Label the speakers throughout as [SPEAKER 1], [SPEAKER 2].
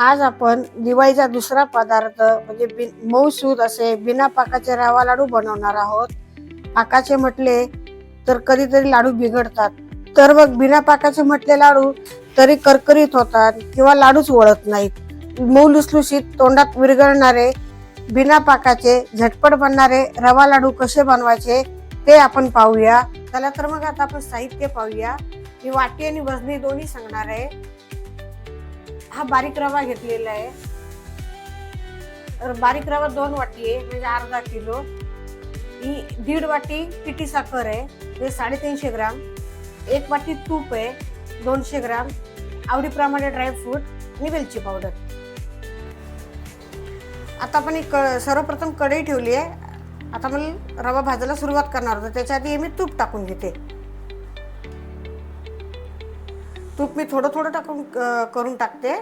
[SPEAKER 1] आज आपण दिवाळीचा दुसरा पदार्थ म्हणजे बि मऊसूद असे बिना पाकाचे रवा लाडू बनवणार आहोत. पाकाचे म्हटले तर कधीतरी लाडू बिघडतात. तर मग बिना पाकाचे म्हटले लाडू तरी करकरीत होतात किंवा लाडूच वळत नाहीत. मऊ लुसलुशीत तोंडात विरघळणारे बिना पाकाचे झटपट बनणारे रवा लाडू कसे बनवायचे ते आपण पाहूया. चला तर मग आता आपण साहित्य पाहूया. मी वाटी आणि वजनी दोन्ही सांगणार आहे. हा बारीक रवा घेतलेला आहे. बारीक रवा दोन वाटी आहे म्हणजे अर्धा किलो. ही दीड वाटी पिठी साखर आहे म्हणजे साडेतीनशे ग्राम. एक वाटी तूप आहे दोनशे ग्राम. आवडीप्रमाणे ड्रायफ्रूट आणि वेलची पावडर आता आपण एक क- सर्वप्रथम कढई ठेवली आहे. आता मला रवा भाजायला सुरुवात करणार होतो त्याच्या आधी मी तूप टाकून घेते. तूप मी थोडं थोडं टाकून करून टाकते.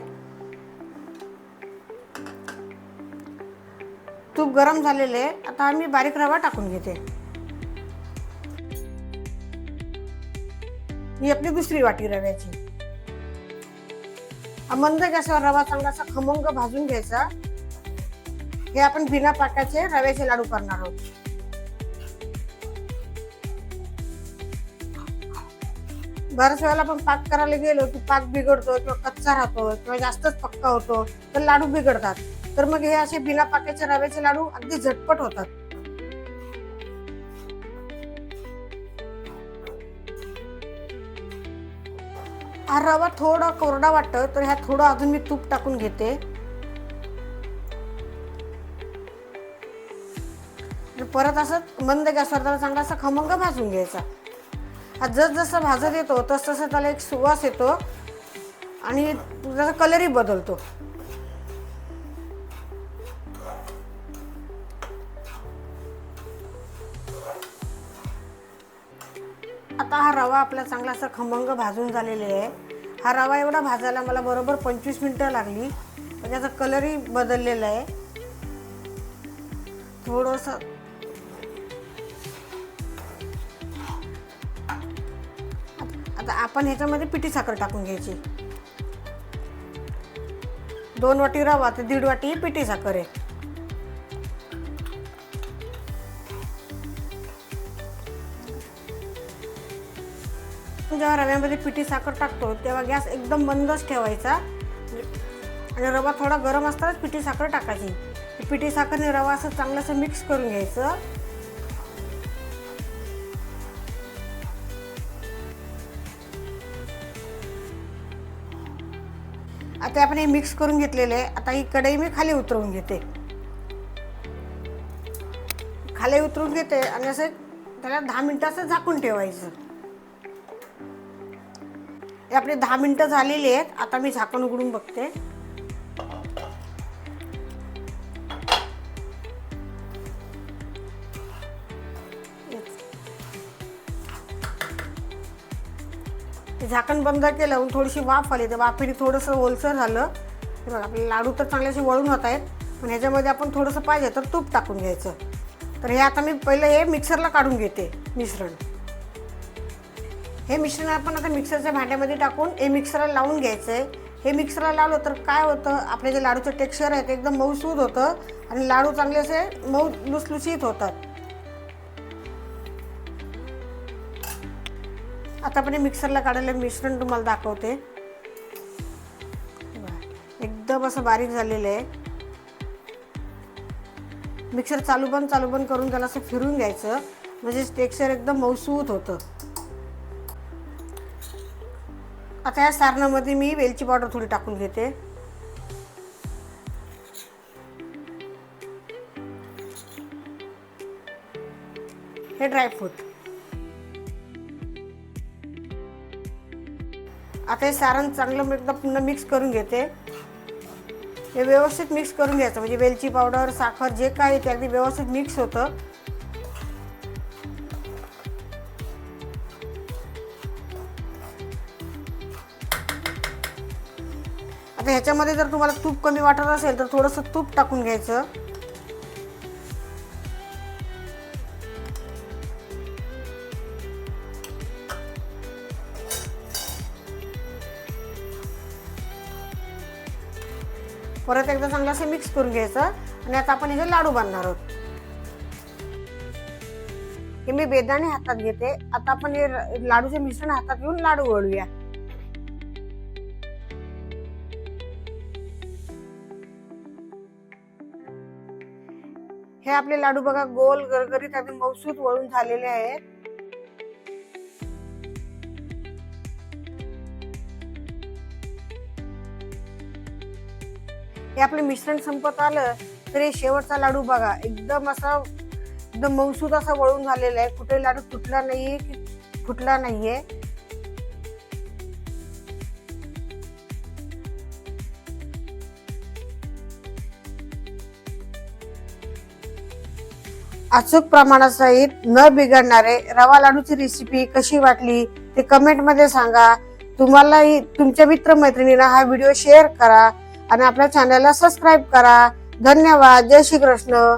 [SPEAKER 1] तूप गरम झालेले आता आम्ही बारीक रवा टाकून घेते. ही आपली दुसरी वाटी रव्याची. मंद गॅसवर रवा चांगलासा खमंग भाजून घ्यायचा. हे आपण बिना पाकाचे रव्याचे लाडू करणार आहोत. बऱ्याच वेळेला आपण पाक करायला गेलो की पाक बिघडतो किंवा कच्चा राहतो किंवा जास्तच पक्का होतो तर लाडू बिघडतात. तर मग हे असे बिना पाक्याचे रव्याचे लाडू अगदी झटपट होतात. हा रवा थोडा कोरडा वाटतं तर ह्यात थोडं अजून मी तूप टाकून घेते. परत असं मंद गॅसवर त्याला चांगला असा खमंग भाजून घ्यायचा. हा जसजसं भाजत येतो तसतसं त्याला एक सुवास येतो आणि त्याचा कलरही बदलतो. आता हा रवा आपला चांगला असा खमंग भाजून झालेला आहे. हा रवा एवढा भाजायला मला बरोबर पंचवीस मिनटं लागली. पण त्याचा कलरही बदललेला आहे. थोडंसं आता आपण ह्याच्यामध्ये पिठी साखर टाकून घ्यायची. दोन वाटी रवा तर दीड वाटी पिठी साखर आहे. जेव्हा रव्यामध्ये पिठी साखर टाकतो तेव्हा गॅस एकदम मंदच ठेवायचा. आणि रवा थोडा गरम असतानाच पिठी साखर टाकायची. पिठी साखरने रवा असं चांगलं असं मिक्स करून घ्यायचं. आता आपण हे मिक्स करून घेतलेले आहे. आता ही कढई मी खाली उतरवून घेते. खाली उतरून घेते आणि असं त्याला दहा मिनटं असं झाकून ठेवायचं. हे आपले दहा मिनटं झालेली आहेत. आता मी झाकण उघडून बघते. ते झाकण बंद केलं आणि थोडीशी वाफ आली. तर वाफेने थोडंसं ओलसर झालं. हे बघा आपले लाडू तर चांगल्याशी वळून होत आहेत. पण ह्याच्यामध्ये आपण थोडंसं पाहिजे तर तूप टाकून घ्यायचं. तर हे आता मी पहिलं हे मिक्सरला काढून घेते मिश्रण. हे मिश्रण आपण आता मिक्सरच्या भांड्यामध्ये टाकून हे मिक्सरला लावून घ्यायचं आहे हे मिक्सरला लावलं तर काय होतं? आपले जे लाडूचं टेक्स्चर आहे ते एकदम मऊसूद होतं. आणि लाडू चांगले असे मऊ लुसलुसीत होतात. आता आपण मिक्सरला काढलेलं मिश्रण तुम्हाला दाखवते. एकदम असं बारीक झालेलं आहे. मिक्सर चालू बंद चालू बंद करून त्याला असं फिरून घ्यायचं. म्हणजे टेक्स्चर एकदम मऊसूत होतं. आता या सारणामध्ये मी वेलची पावडर थोडी टाकून घेते. हे ड्रायफ्रूट आता हे सारण चांगलं मी एकदा पुन्हा मिक्स करून घेते. हे व्यवस्थित मिक्स करून घ्यायचं. म्हणजे वेलची पावडर साखर जे काही ते अगदी व्यवस्थित मिक्स होतं. आता ह्याच्यामध्ये जर तुम्हाला तूप कमी वाटत असेल तर थोडंसं तूप टाकून घ्यायचं. परत एकदा चांगलं असं मिक्स करून घ्यायचं आणि आता आपण हे लाडू बांधणार आहोत. हे मी बेदाणे हातात घेते. आता आपण हे लाडूचे मिश्रण हातात घेऊन लाडू वळूया. हे आपले लाडू बघा गोल गरगरीत अगदी मौसूत वळून झालेले आहेत. हे आपलं मिश्रण संपत आलं तर हे शेवटचा लाडू बघा. एकदम असा एकदम मौसूद असा वळून झालेला आहे. कुठे लाडू तुटला नाहीये की फुटला नाहीये. अचूक प्रमाणासहित न बिघडणारे रवा लाडूची रेसिपी कशी वाटली ते कमेंटमध्ये सांगा. तुम्हालाही तुमच्या मित्रमैत्रिणींना हा व्हिडिओ शेअर करा. आणि आपल्या चॅनलला सबस्क्राईब करा. धन्यवाद. जय श्री कृष्ण